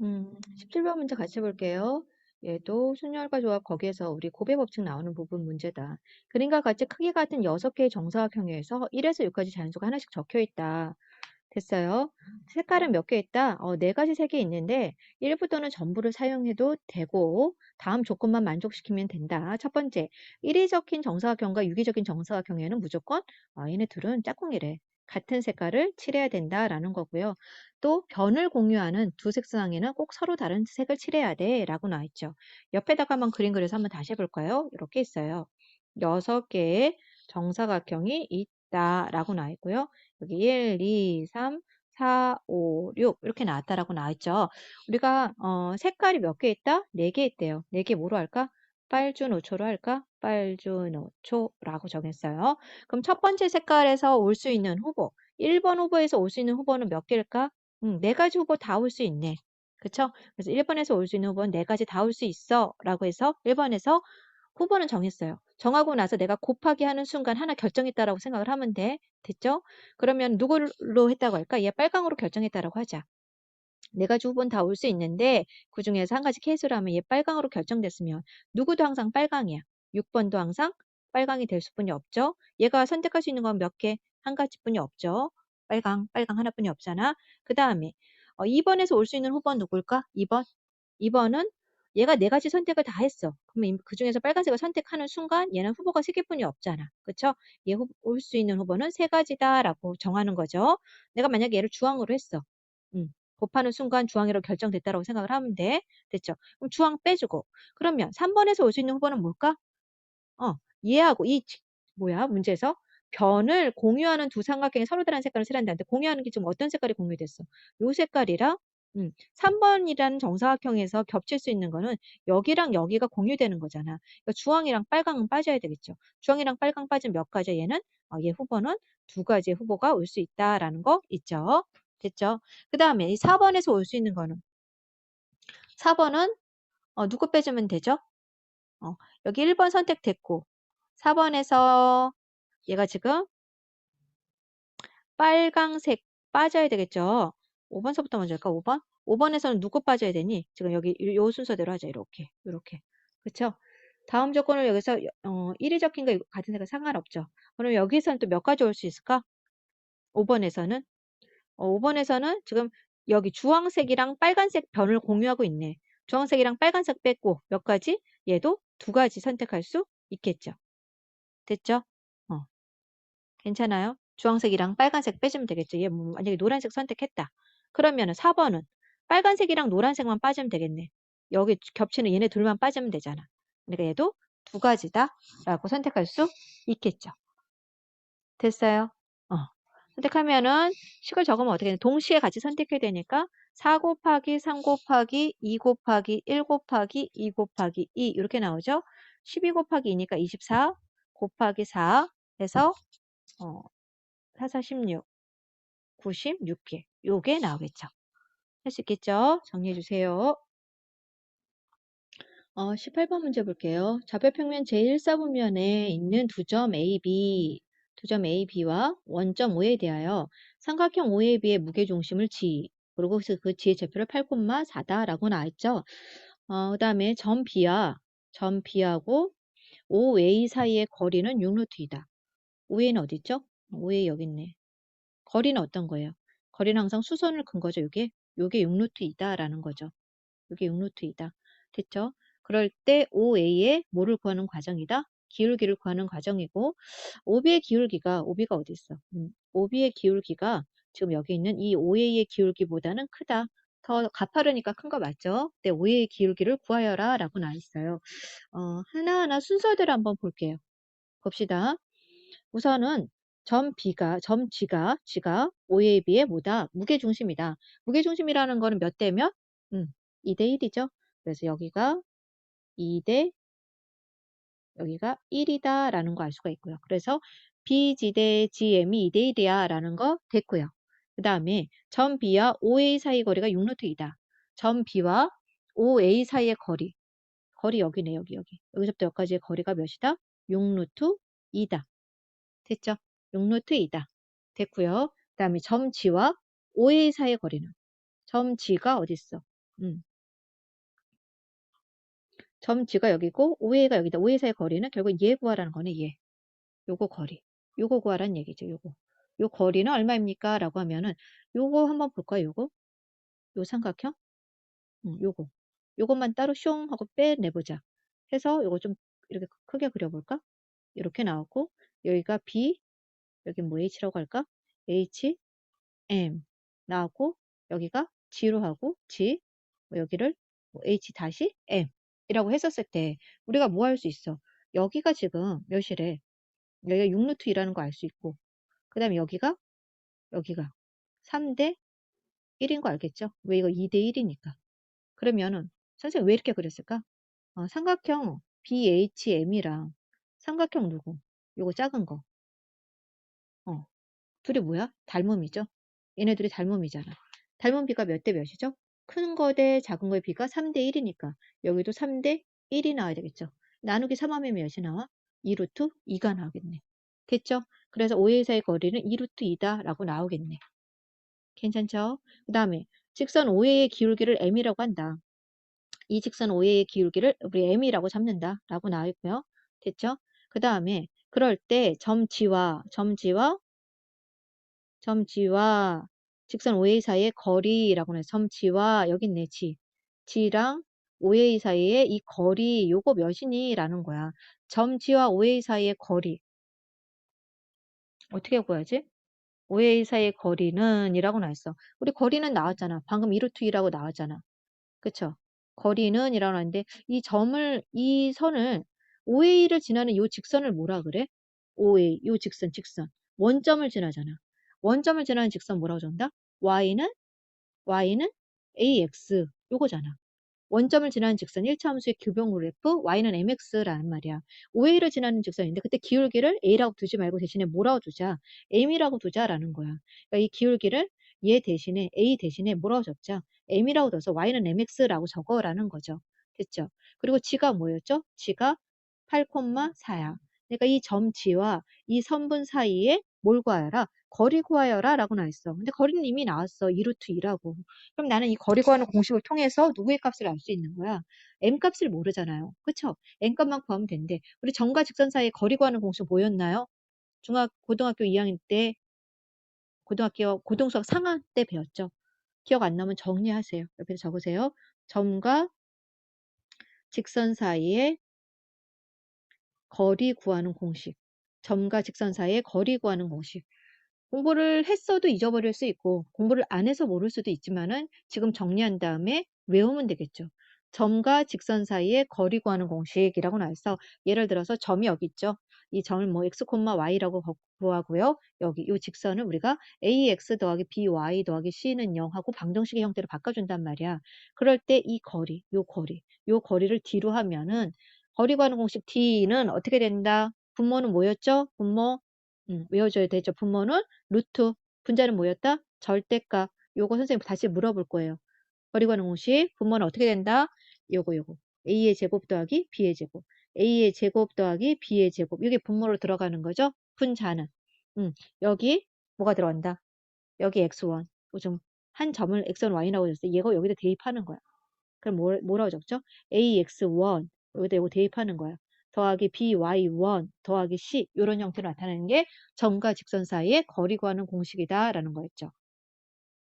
음, 17번 문제 같이 볼게요. 얘도 순열과 조합 거기에서 우리 곱의 법칙 나오는 부분 문제다. 그림과 같이 크기 같은 6개의 정사각형에서 1에서 6까지 자연수가 하나씩 적혀 있다. 됐어요. 색깔은 몇 개 있다? 어, 네 가지 색이 있는데 일부터는 전부를 사용해도 되고 다음 조건만 만족시키면 된다. 첫 번째, 1이 적힌 정사각형과 6이 적힌 정사각형에는 무조건 아, 얘네 둘은 짝꿍이래. 같은 색깔을 칠해야 된다라는 거고요. 또 변을 공유하는 두 색상에는 꼭 서로 다른 색을 칠해야 돼 라고 나와 있죠. 옆에다가 한번 그림 그려서 한번 다시 해볼까요? 이렇게 있어요. 6개의 정사각형이 있다 라고 나와 있고요. 여기 1, 2, 3, 4, 5, 6 이렇게 나왔다라고 나와 있죠. 우리가 어, 색깔이 몇 개 있다? 4개 있대요. 4개 뭐로 할까? 빨주 노초로 할까? 빨주노초라고 정했어요. 그럼 첫 번째 색깔에서 올 수 있는 후보 1번 후보에서 올 수 있는 후보는 몇 개일까? 음, 네 가지 후보 다 올 수 있네. 그쵸? 그래서 1번에서 올 수 있는 후보는 네 가지 다 올 수 있어 라고 해서 1번에서 후보는 정했어요. 정하고 나서 내가 곱하기 하는 순간 하나 결정했다라고 생각을 하면 돼. 됐죠? 그러면 누구로 했다고 할까? 얘 빨강으로 결정했다라고 하자. 네 가지 후보는 다 올 수 있는데 그 중에서 한 가지 케이스로 하면 얘 빨강으로 결정됐으면 누구도 항상 빨강이야. 6번도 항상 빨강이 될 수뿐이 없죠. 얘가 선택할 수 있는 건 몇 개? 한 가지뿐이 없죠. 빨강, 빨강 하나뿐이 없잖아. 그 다음에 어, 2번에서 올 수 있는 후보는 누굴까? 2번. 2번은 얘가 네 가지 선택을 다 했어. 그러면 그 중에서 빨간색을 선택하는 순간 얘는 후보가 세 개뿐이 없잖아. 그쵸? 얘 올 수 있는 후보는 세 가지다라고 정하는 거죠. 내가 만약에 얘를 주황으로 했어. 음, 곱하는 순간 주황으로 결정됐다라고 생각을 하면 돼. 됐죠? 그럼 주황 빼주고. 그러면 3번에서 올 수 있는 후보는 뭘까? 어, 얘하고 이 지- 뭐야? 문제에서 변을 공유하는 두 삼각형이 서로 다른 색깔을 칠한다는데 공유하는 게 지금 어떤 색깔이 공유됐어? 요 색깔이랑 음, 3번이라는 정사각형에서 겹칠 수 있는 거는 여기랑 여기가 공유되는 거잖아. 그러니까 주황이랑 빨강은 빠져야 되겠죠. 주황이랑 빨강 빠지면 몇 가지야? 얘는 어, 얘 후보는 두 가지의 후보가 올 수 있다라는 거 있죠. 됐죠? 그 다음에 이 4번에서 올 수 있는 거는 4번은 어, 누구 빼주면 되죠? 어, 여기 1번 선택됐고 4번에서 얘가 지금 빨강색 빠져야 되겠죠? 5번서부터 먼저 할까? 5번? 5번에서는 누구 빠져야 되니? 지금 여기 요 순서대로 하자. 이렇게. 이렇게. 그쵸? 다음 조건을 여기서 어, 1이 적힌 거 같은 색깔 상관없죠. 그럼 여기서는 또 몇 가지 올 수 있을까? 5번에서는 어, 5번에서는 지금 여기 주황색이랑 빨간색 변을 공유하고 있네. 주황색이랑 빨간색 뺐고 몇 가지? 얘도 두 가지 선택할 수 있겠죠. 됐죠? 어. 괜찮아요? 주황색이랑 빨간색 빼주면 되겠죠. 얘 뭐 만약에 노란색 선택했다. 그러면 은 4번은 빨간색이랑 노란색만 빠지면 되겠네. 여기 겹치는 얘네 둘만 빠지면 되잖아. 그러니까 얘도 두 가지다 라고 선택할 수 있겠죠. 됐어요? 어. 선택하면은 식을 적으면 어떻게 돼? 동시에 같이 선택해야 되니까 4 곱하기 3 곱하기 2 곱하기 1 곱하기 2 곱하기 2 이렇게 나오죠? 12 곱하기 2니까 24 곱하기 4 해서 어, 4, 4, 16, 96개. 요게 나오겠죠. 할 수 있겠죠? 정리해 주세요. 어, 18번 문제 볼게요. 좌표평면 제1사분면에 있는 두 점 A, B, 두 점 A, B와 원점 O에 대하여 삼각형 OAB의 무게중심을 G, 그리고 그 G의 좌표를 8,4다라고 나와있죠. 어, 그 다음에 점 B와 점 B하고 OA 사이의 거리는 6루트이다. OA는 어디 있죠? OA 여기 있네. 거리는 어떤 거예요? 거리는 항상 수선을 근 거죠. 이게 요게 6루트이다라는 거죠. 요게 6루트이다. 됐죠? 그럴 때 OA의 뭐를 구하는 과정이다? 기울기를 구하는 과정이고 OB의 기울기가 OB가 어디 있어? 음, OB의 기울기가 지금 여기 있는 이 OA의 기울기보다는 크다. 더 가파르니까 큰 거 맞죠? 네, OA의 기울기를 구하여라 라고 나와 있어요. 어, 하나하나 순서대로 한번 볼게요. 봅시다. 우선은 점 B가, 점 G가, G가 O에 비해 뭐다? 무게중심이다. 무게중심이라는 거는 몇 대 몇? 음, 2대 1이죠. 그래서 여기가 2대 여기가 1이다 라는 거 알 수가 있고요. 그래서 BG 대 GM이 2대 1이야 라는 거 됐고요. 그 다음에 점 B와 OA 사이 거리가 6루트 이다. 점 B와 OA 사이의 거리. 거리 여기네 여기 여기. 여기서부터 여기까지의 거리가 몇이다? 6루트 2다. 됐죠? 6루트 2다. 됐고요. 그 다음에 점 G와 OA 사이의 거리는 점 G가 어디 있어? 음. 점 G가 여기고 OA가 여기다. OA 사이 거리는 결국 얘 구하라는 거네. 얘. 요거 거리. 요거 구하라는 얘기죠. 요거. 요 거리는 얼마입니까? 라고 하면은 요거 한번 볼까요? 요거. 요 삼각형. 음, 요거. 요것만 따로 숑 하고 빼내보자. 해서 요거 좀 이렇게 크게 그려볼까? 이렇게 나왔고 여기가 B 여기 뭐 H라고 할까? H, M 나왔고 여기가 G로 하고 G 뭐 여기를 뭐 H 다시 M 이라고 했었을 때 우리가 뭐 할 수 있어? 여기가 지금 몇이래? 여기가 6루트 2라는 거 알 수 있고 그 다음에 여기가 여기가 3대 1인 거 알겠죠? 왜 이거 2대 1이니까 그러면은 선생님 왜 이렇게 그렸을까? 어, 삼각형 BHM이랑 삼각형 누구? 요거 작은 거. 어, 둘이 뭐야? 닮음이죠? 얘네들이 닮음이잖아. 닮은 비가 몇 대 몇이죠? 큰 거 대 작은 거의 비가 3대 1이니까 여기도 3대 1이 나와야 되겠죠. 나누기 3하면 몇이 나와? 2루트 2가 나오겠네. 됐죠? 그래서 OA 사이 거리는 2루트 2다 라고 나오겠네. 괜찮죠? 그 다음에 직선 OA의 기울기를 M이라고 한다. 이 직선 OA의 기울기를 우리 M이라고 잡는다 라고 나와 있고요. 됐죠? 그 다음에 그럴 때 점 G와 점 G와 점 G와 직선 OA 사이의 거리라고 해서 점 G와 여기 있네 G G랑 OA 사이의 이 거리 요거 몇이니? 라는 거야. 점 G와 OA 사이의 거리 어떻게 구하지? OA 사이의 거리는 이라고 나왔어. 우리 거리는 나왔잖아. 방금 2루트 2라고 나왔잖아. 그쵸? 거리는 이라고 나왔는데 이 점을 이 선을 OA를 지나는 요 직선을 뭐라 그래? OA 요 직선 직선 원점을 지나잖아. 원점을 지나는 직선 뭐라고 적는다? y는 y는 ax 요거잖아. 원점을 지나는 직선 1차 함수의 규병 그래프 y는 mx라는 말이야. OA를 지나는 직선인데 그때 기울기를 a라고 두지 말고 대신에 뭐라고 두자? m이라고 두자라는 거야. 그러니까 이 기울기를 얘 대신에 a 대신에 뭐라고 적자? m이라고 둬서 y는 mx라고 적어라는 거죠. 됐죠? 그리고 g가 뭐였죠? g가 8,4야. 그러니까 이점 G와 이 선분 사이에 뭘 구하여라? 거리 구하여라 라고 나왔어. 근데 거리는 이미 나왔어. 2루트 2라고. 그럼 나는 이 거리 구하는 공식을 통해서 누구의 값을 알 수 있는 거야? m 값을 모르잖아요. 그쵸? m 값만 구하면 된대. 우리 점과 직선 사이에 거리 구하는 공식 뭐였나요? 중학 고등학교 2학년 때 고등학교 고등수학 상하 때 배웠죠. 기억 안 나면 정리하세요. 옆에 적으세요. 점과 직선 사이에 거리 구하는 공식. 점과 직선 사이의 거리 구하는 공식. 공부를 했어도 잊어버릴 수 있고 공부를 안 해서 모를 수도 있지만은 지금 정리한 다음에 외우면 되겠죠. 점과 직선 사이의 거리 구하는 공식이라고 나와서 예를 들어서 점이 여기 있죠. 이 점을 뭐 x, y라고 구하고요. 여기 이 직선을 우리가 ax 더하기 by 더하기 c는 0하고 방정식의 형태로 바꿔준단 말이야. 그럴 때 이 거리, 요 거리, 요 거리를 뒤로 하면은 거리 구하는 공식 D는 어떻게 된다? 분모는 뭐였죠? 분모 음, 외워줘야 되죠. 분모는 루트 분자는 뭐였다? 절대값 요거 선생님 다시 물어볼 거예요. 거리 구하는 공식 분모는 어떻게 된다? 요거 요거 A의 제곱 더하기 B의 제곱 A의 제곱 더하기 B의 제곱 이게 분모로 들어가는 거죠. 분자는 음, 여기 뭐가 들어간다? 여기 x1 좀 한 점을 x1, y라고 줬어요. 얘가 여기다 대입하는 거야. 그럼 뭐, 뭐라고 적죠? ax1 여기다 이거 대입하는 거야. 더하기 by1 더하기 c 이런 형태로 나타내는 게 점과 직선 사이의 거리 구하는 공식이다 라는 거였죠.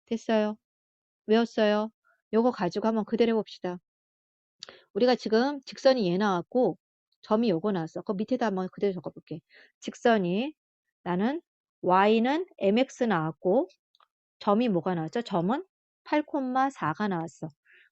됐어요? 외웠어요? 요거 가지고 한번 그대로 해봅시다. 우리가 지금 직선이 얘 나왔고 점이 요거 나왔어. 그 밑에다 한번 그대로 적어볼게. 직선이 나는 y는 mx 나왔고 점이 뭐가 나왔죠? 점은 8,4가 나왔어.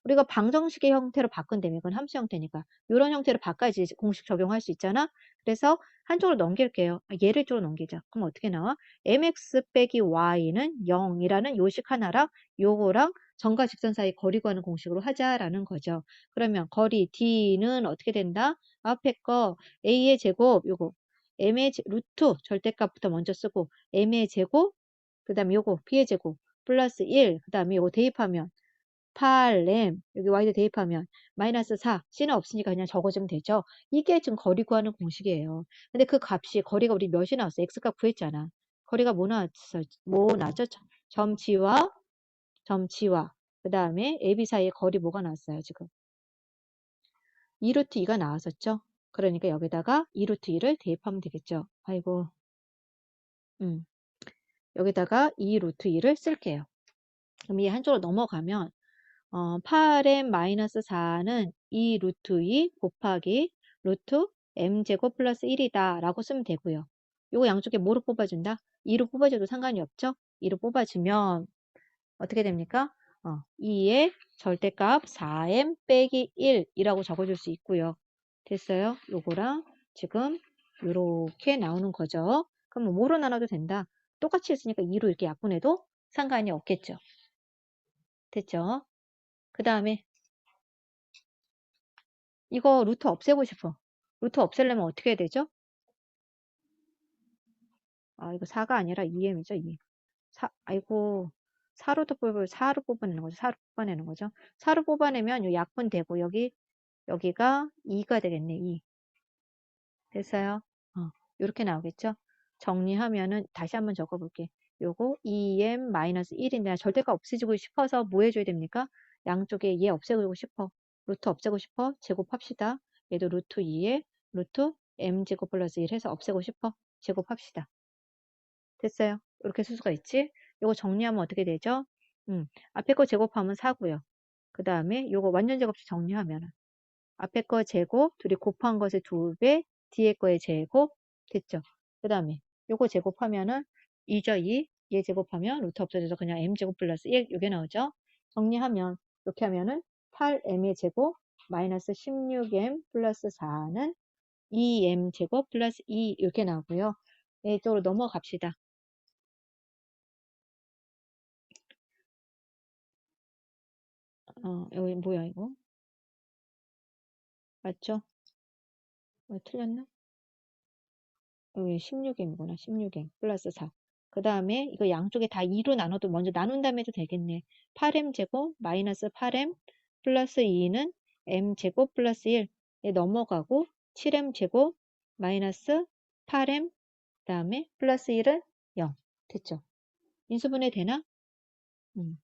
우리가 방정식의 형태로 바꾼다면 이건 함수 형태니까 이런 형태로 바꿔야지 공식 적용할 수 있잖아. 그래서 한쪽으로 넘길게요. 아, 얘를 쪽으로 넘기자. 그럼 어떻게 나와? mx 빼기 y는 0이라는 요식 하나랑 요거랑 점과 직선 사이 거리 구하는 공식으로 하자라는 거죠. 그러면 거리 d는 어떻게 된다? 앞에 거 a의 제곱 요거 m의 제, 루트 절대값부터 먼저 쓰고 m의 제곱 그 다음에 요거 b의 제곱 플러스 1그 다음에 요거 대입하면 8m 여기 y도 대입하면 마이너스 4 c는 없으니까 그냥 적어주면 되죠. 이게 지금 거리 구하는 공식이에요. 근데 그 값이 거리가 우리 몇이 나왔어? x값 구했잖아. 거리가 뭐 나왔어? 뭐 나왔죠? 점 G와 점 G와 그 다음에 AB 사이에 거리 뭐가 나왔어요, 지금? 2루트 2가 나왔었죠? 그러니까 여기다가 2루트 2를 대입하면 되겠죠? 아이고. 음. 여기다가 2루트 2를 쓸게요. 그럼 이 한쪽으로 넘어가면 어, 8m-4는 2 루트 2 곱하기 루트 m제곱 플러스 1이다 라고 쓰면 되고요. 요거 양쪽에 뭐로 뽑아준다? 2로 뽑아줘도 상관이 없죠? 2로 뽑아주면 어떻게 됩니까? 어, 2의 절대값 4m 빼기 1이라고 적어줄 수 있고요. 됐어요? 요거랑 지금 이렇게 나오는 거죠. 그럼 뭐로 나눠도 된다? 똑같이 했으니까 2로 이렇게 약분해도 상관이 없겠죠. 됐죠? 그 다음에 이거 루트 없애고 싶어. 루트 없애려면 어떻게 해야 되죠? 아, 이거 4가 아니라 2m이죠, 2. 4, 아이고, 4로도 뽑을, 4로 뽑아내는 거죠. 4로 뽑아내는 거죠. 4로 뽑아내면 요 약분 되고, 여기, 여기가 2가 되겠네, 2. 됐어요? 어, 이렇게 나오겠죠? 정리하면은, 다시 한번 적어볼게. 요거 2m-1인데, 절대가 없애지고 싶어서 뭐 해줘야 됩니까? 양쪽에 얘 없애고 싶어. 루트 없애고 싶어. 제곱합시다. 얘도 루트 2에 루트 m제곱 플러스 1 해서 없애고 싶어. 제곱합시다. 됐어요. 이렇게 쓸 수가 있지. 이거 정리하면 어떻게 되죠? 음, 앞에 거 제곱하면 4고요. 그 다음에 이거 완전 제곱식 정리하면 앞에 거 제곱, 둘이 곱한 것의 2배, 뒤에 거의 제곱 됐죠. 그 다음에 이거 제곱하면은 2죠, 2. 얘 제곱하면 루트 없어져서 그냥 m제곱 플러스 1 이게 나오죠. 정리하면 이렇게 하면은 8m의 제곱 마이너스 16m 플러스 4는 2m 제곱 플러스 2 이렇게 나오고요. 이쪽으로 넘어갑시다. 어, 여기 뭐야 이거? 맞죠? 왜 틀렸나? 여기 16m이구나. 16m 플러스 4. 그 다음에 이거 양쪽에 다 2로 나눠도 먼저 나눈 다음에 도 되겠네. 8m 제곱 마이너스 8m 플러스 2는 m 제곱 플러스 1에 넘어가고 7m 제곱 마이너스 8m 그 다음에 플러스 1은 0 됐죠? 인수분해 되나? 음,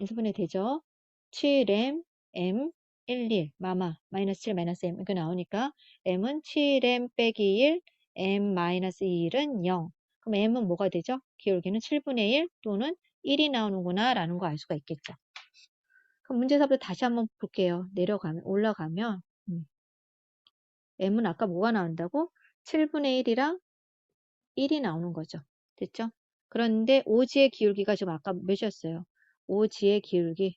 인수분해 되죠? 7m m 1, 1 마마 마이너스 7 마이너스 m 이거 나오니까 m은 7m 빼기 1 m 마이너스 1은 0 그럼 m은 뭐가 되죠? 기울기는 7분의 1 또는 1이 나오는구나 라는 거 알 수가 있겠죠. 그럼 문제사부터 다시 한번 볼게요. 내려가면 올라가면 음. m은 아까 뭐가 나온다고? 7분의 1이랑 1이 나오는 거죠. 됐죠? 그런데 오지의 기울기가 지금 아까 몇이었어요? 오지의 기울기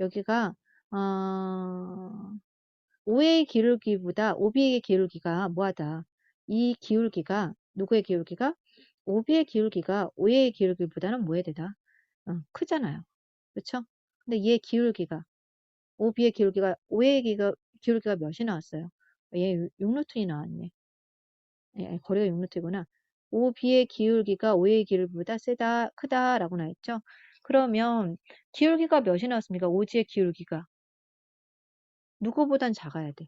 여기가 어, 5의 기울기보다 5b의 기울기가 뭐하다. 이 기울기가 누구의 기울기가? 5b의 기울기가 5의 기울기보다는 뭐에 되다? 어, 크잖아요. 그렇죠? 근데 얘 기울기가 5b의 기울기가 5의 기가, 기울기가 몇이 나왔어요? 얘 6루트이 나왔네. 예, 거리가 6루트구나. 5b의 기울기가 5의 기울기보다 세다, 크다라고 나왔죠. 그러면 기울기가 몇이 나왔습니까? 5지의 기울기가. 누구보단 작아야 돼.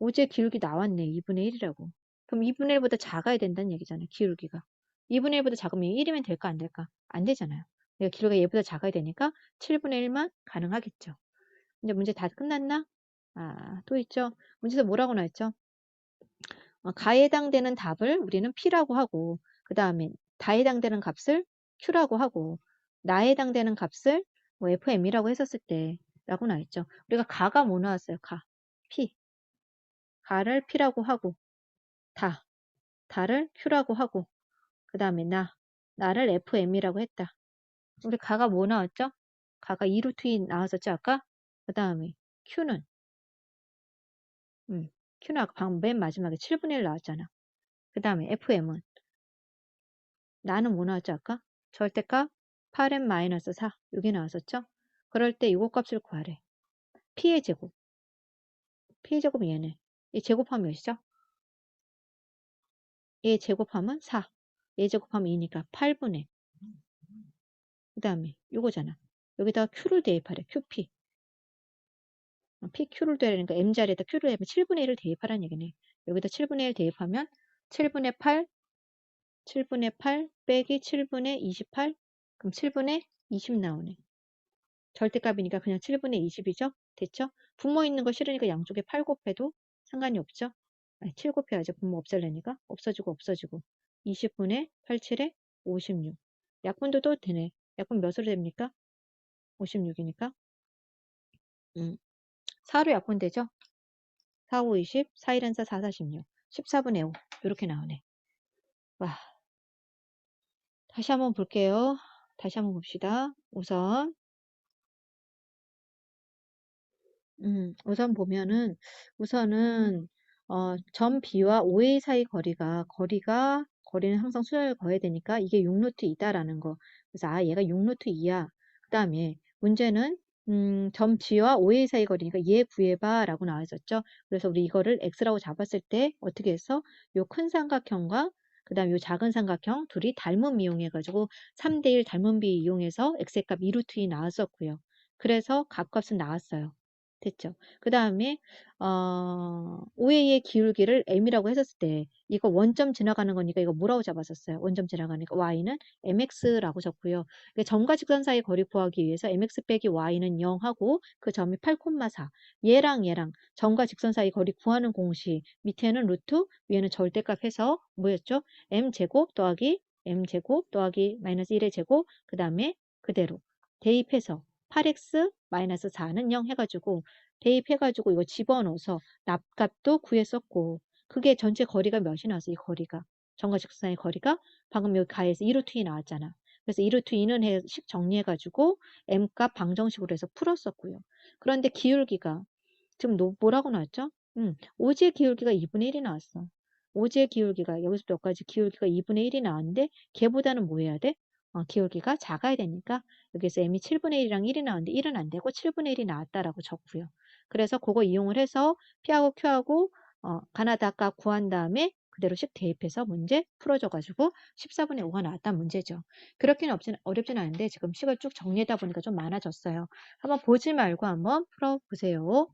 5지의 기울기 나왔네. 2분의 1이라고. 그럼 2분의 1보다 작아야 된다는 얘기잖아요. 기울기가. 2분의 1보다 작으면 1이면 될까 안 될까? 안 되잖아요. 그러니까 기울기가 얘보다 작아야 되니까 7분의 1만 가능하겠죠. 이제 문제 다 끝났나? 아, 또 있죠. 문제에서 뭐라고 나왔죠? 어, 가에 해당되는 답을 우리는 P라고 하고 그 다음에 다에 해당되는 값을 Q라고 하고 나에 해당되는 값을 뭐 FM이라고 했었을 때 라고 나왔죠. 우리가 가가 뭐 나왔어요? 가. P. 가를 P라고 하고 다. 다를 Q라고 하고 그 다음에 나. 나를 FM이라고 했다. 우리 가가 뭐 나왔죠? 가가 2루트 2 나왔었죠 아까? 그 다음에 Q는 음, Q는 아까 방금 맨 마지막에 7분의 1 나왔잖아. 그 다음에 FM은 나는 뭐 나왔죠 아까? 절대값 8m-4 여기 나왔었죠? 그럴 때 이거 값을 구하래. P의 제곱. P의 제곱은 얘네. 이 제곱하면 몇이죠? 얘 제곱하면 4. 얘 제곱하면 2니까 8분의. 그 다음에 이거잖아. 여기다가 Q를 대입하래. QP. PQ를 대입하니까 M자리에다 Q를 대입하면 7분의 1을 대입하라는 얘기네. 여기다 7분의 1 대입하면 7분의 8, 7분의 8 빼기 7분의 28, 그럼 7분의 20 나오네. 절대값이니까 그냥 7분의 20이죠? 됐죠? 분모 있는 거 싫으니까 양쪽에 8 곱해도 상관이 없죠? 아니, 7 곱해야지 분모 없앨래니까 없어지고 없어지고 20분의 87에 56 약분도 또 되네. 약분 몇으로 됩니까? 56이니까 음, 4로 약분되죠? 4, 5, 20, 4, 1, 4, 4, 46 14분의 5 이렇게 나오네. 와 다시 한번 볼게요. 다시 한번 봅시다. 우선 음, 우선 보면은 우선은 어, 점 B와 OA 사이 거리가 거리가 거리는 항상 수열을 거해야 되니까 이게 6루트 2다라는 거. 그래서 아 얘가 6루트 2야. 그 다음에 문제는 음, 점 G와 OA 사이 거리니까 얘 구해봐 라고 나와 있었죠. 그래서 우리 이거를 X라고 잡았을 때 어떻게 했어? 요큰 삼각형과 그 다음 요 작은 삼각형 둘이 닮음 이용해가지고 3대1 닮음 비 이용해서 X의 값 2루트 2 나왔었고요. 그래서 값값은 나왔어요. 됐죠. 그 다음에 어, OA의 기울기를 m이라고 했었을 때 이거 원점 지나가는 거니까 이거 뭐라고 잡았었어요? 원점 지나가니까 y는 mx라고 적고요. 그러니까 점과 직선 사이 거리 구하기 위해서 mx 빼기 y는 0하고 그 점이 8,4 얘랑 얘랑 점과 직선 사이 거리 구하는 공식 밑에는 루트 위에는 절대값 해서 뭐였죠? m제곱 더하기 m제곱 더하기 마이너스 1의 제곱 그 다음에 그대로 대입해서 8x 마이너스 4는 0 해가지고 대입해가지고 이거 집어넣어서 납값도 구했었고 그게 전체 거리가 몇이 나왔어 이 거리가 정과 직선의 거리가 방금 여기 가에서 2루트 2 나왔잖아 그래서 2루트 2는 해, 식 정리해가지고 m값 방정식으로 해서 풀었었고요 그런데 기울기가 지금 노, 뭐라고 나왔죠? 음, 오지의 기울기가 2분의 1이 나왔어 오지의 기울기가 여기서 여기까지 기울기가 2분의 1이 나왔는데 걔보다는 뭐 해야 돼? 어, 기울기가 작아야 되니까 여기서 m이 7분의 1이랑 1이 나왔는데 1은 안 되고 7분의 1이 나왔다라고 적고요. 그래서 그거 이용을 해서 P하고 Q하고 어, 가나다 값 구한 다음에 그대로씩 대입해서 문제 풀어줘가지고 14분의 5가 나왔다는 문제죠. 그렇게는 없진, 어렵진 않은데 지금 식을 쭉 정리하다 보니까 좀 많아졌어요. 한번 보지 말고 한번 풀어보세요.